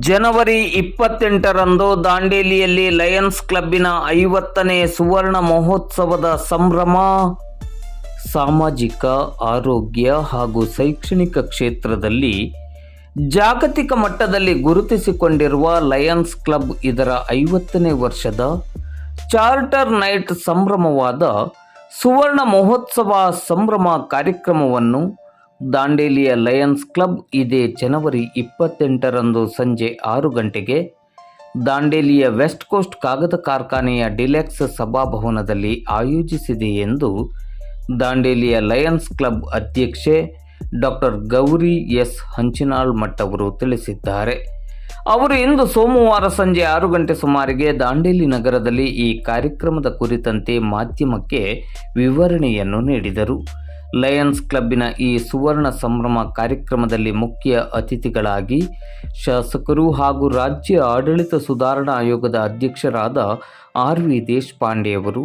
ಜನವರಿ ಇಪ್ಪತ್ತೆಂಟರಂದು ದಾಂಡೇಲಿಯಲ್ಲಿ Lions ಕ್ಲಬ್ಬಿನ ಐವತ್ತನೇ ಸುವರ್ಣ ಮಹೋತ್ಸವದ ಸಂಭ್ರಮ, ಸಾಮಾಜಿಕ, ಆರೋಗ್ಯ ಹಾಗೂ ಶೈಕ್ಷಣಿಕ ಕ್ಷೇತ್ರದಲ್ಲಿ ಜಾಗತಿಕ ಮಟ್ಟದಲ್ಲಿ ಗುರುತಿಸಿಕೊಂಡಿರುವ ಲಯನ್ಸ್ ಕ್ಲಬ್ ಇದರ ಐವತ್ತನೇ ವರ್ಷದ ಚಾರ್ಟರ್ ನೈಟ್ ಸಂಭ್ರಮವಾದ ಸುವರ್ಣ ಮಹೋತ್ಸವ ಸಂಭ್ರಮ ಕಾರ್ಯಕ್ರಮವನ್ನು ದಾಂಡೇಲಿಯ ಲಯನ್ಸ್ ಕ್ಲಬ್ ಇದೇ ಜನವರಿ ಇಪ್ಪತ್ತೆಂಟರಂದು ಸಂಜೆ ಆರು ಗಂಟೆಗೆ ದಾಂಡೇಲಿಯ ವೆಸ್ಟ್ ಕೋಸ್ಟ್ ಕಾಗದ ಕಾರ್ಖಾನೆಯ ಡಿಲೆಕ್ಸ್ ಸಭಾಭವನದಲ್ಲಿ ಆಯೋಜಿಸಿದೆ ಎಂದು ದಾಂಡೇಲಿಯ ಲಯನ್ಸ್ ಕ್ಲಬ್ ಅಧ್ಯಕ್ಷೆ ಡಾಕ್ಟರ್ ಗೌರಿ ಎಸ್. ಹಂಚಿನಾಳ್ ಮಟ್ಟವರು ತಿಳಿಸಿದ್ದಾರೆ. ಅವರು ಇಂದು ಸೋಮವಾರ ಸಂಜೆ ಆರು ಗಂಟೆ ಸುಮಾರಿಗೆ ದಾಂಡೇಲಿ ನಗರದಲ್ಲಿ ಈ ಕಾರ್ಯಕ್ರಮದ ಕುರಿತಂತೆ ಮಾಧ್ಯಮಕ್ಕೆ ವಿವರಣೆಯನ್ನು ನೀಡಿದರು. ಲಯನ್ಸ್ ಕ್ಲಬ್ಬಿನ ಈ ಸುವರ್ಣ ಸಂಭ್ರಮ ಕಾರ್ಯಕ್ರಮದಲ್ಲಿ ಮುಖ್ಯ ಅತಿಥಿಗಳಾಗಿ ಶಾಸಕರು ಹಾಗೂ ರಾಜ್ಯ ಆಡಳಿತ ಸುಧಾರಣಾ ಆಯೋಗದ ಅಧ್ಯಕ್ಷರಾದ ಆರ್ ವಿ ದೇಶಪಾಂಡೆಯವರು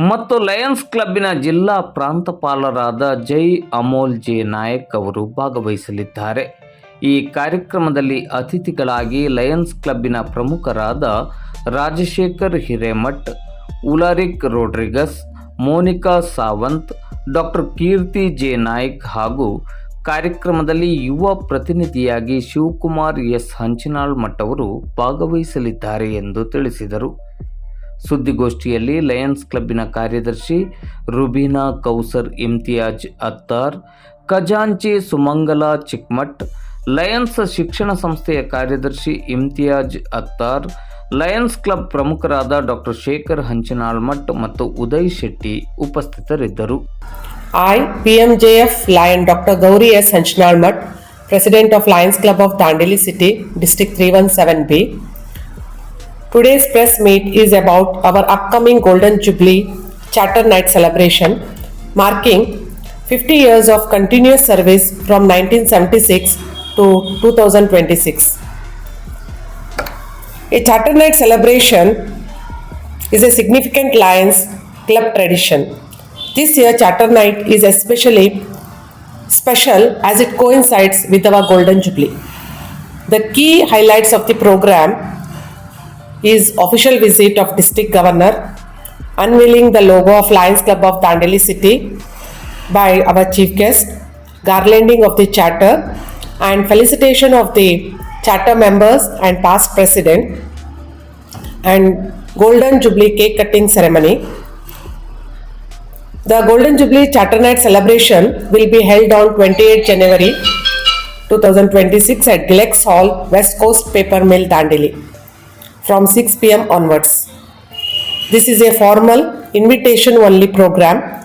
ಮತ್ತು ಲಯನ್ಸ್ ಕ್ಲಬ್ಬಿನ ಜಿಲ್ಲಾ ಪ್ರಾಂತಪಾಲರಾದ ಜೈ ಅಮೋಲ್ ಜೆ ನಾಯಕ್ ಅವರು ಭಾಗವಹಿಸಲಿದ್ದಾರೆ. ಈ ಕಾರ್ಯಕ್ರಮದಲ್ಲಿ ಅತಿಥಿಗಳಾಗಿ ಲಯನ್ಸ್ ಕ್ಲಬ್ಬಿನ ಪ್ರಮುಖರಾದ Rajashekhar Hiremath, Ulric Rodrigues Monica Sawant, doctor Keerthi J Naik ಹಾಗೂ ಕಾರ್ಯಕ್ರಮದಲ್ಲಿ ಯುವ ಪ್ರತಿನಿಧಿಯಾಗಿ ಶಿವಕುಮಾರ್ ಎಸ್ ಹಂಚಿನಾಳ್ ಮಠವರು ಭಾಗವಹಿಸಲಿದ್ದಾರೆ ಎಂದು ತಿಳಿಸಿದರು. ಸುದ್ದಿಗೋಷ್ಠಿಯಲ್ಲಿ ಲಯನ್ಸ್ ಕ್ಲಬ್ಬಿನ ಕಾರ್ಯದರ್ಶಿ ರುಬೀನಾ ಕೌಸರ್, ಇಮ್ತಿಯಾಜ್ ಅತ್ತಾರ್, ಖಜಾಂಚಿ ಸುಮಂಗಲ ಚಿಕ್ಮಠ್, ಲಯನ್ಸ್ ಶಿಕ್ಷಣ ಸಂಸ್ಥೆಯ ಕಾರ್ಯದರ್ಶಿ ಇಮ್ತಿಯಾಜ್ ಅತ್ತಾರ್ ಲಯನ್ಸ್ ಕ್ಲಬ್ ಪ್ರಮುಖರಾದ ಡಾಕ್ಟರ್ ಶೇಖರ್ ಹಂಚಿನಾಳ್ ಮಠ್ ಮತ್ತು ಉದಯ್ ಶೆಟ್ಟಿ ಉಪಸ್ಥಿತರಿದ್ದರು I, PMJF Lion Dr. Gauri S. Hanchnalmat, President of Lions Club of Dandeli City, District 317B. Today's press meet is about our upcoming Golden Jubilee Charter Night celebration, marking 50 years of continuous service from 1976 to 2026. A Charter Night celebration is a significant Lions Club tradition. This year, Charter Night is especially special as it coincides with our Golden Jubilee. The key highlights of the program is official visit of District Governor, unveiling the logo of Lions Club of Dandeli City by our chief guest, garlanding of the charter, and felicitation of the charter members and past president, and Golden Jubilee cake cutting ceremony. The Golden Jubilee Charter Night celebration will be held on 28 January 2026 at Glex Hall, West Coast Paper Mill, Dandeli, from 6 pm onwards. This is a formal, invitation only program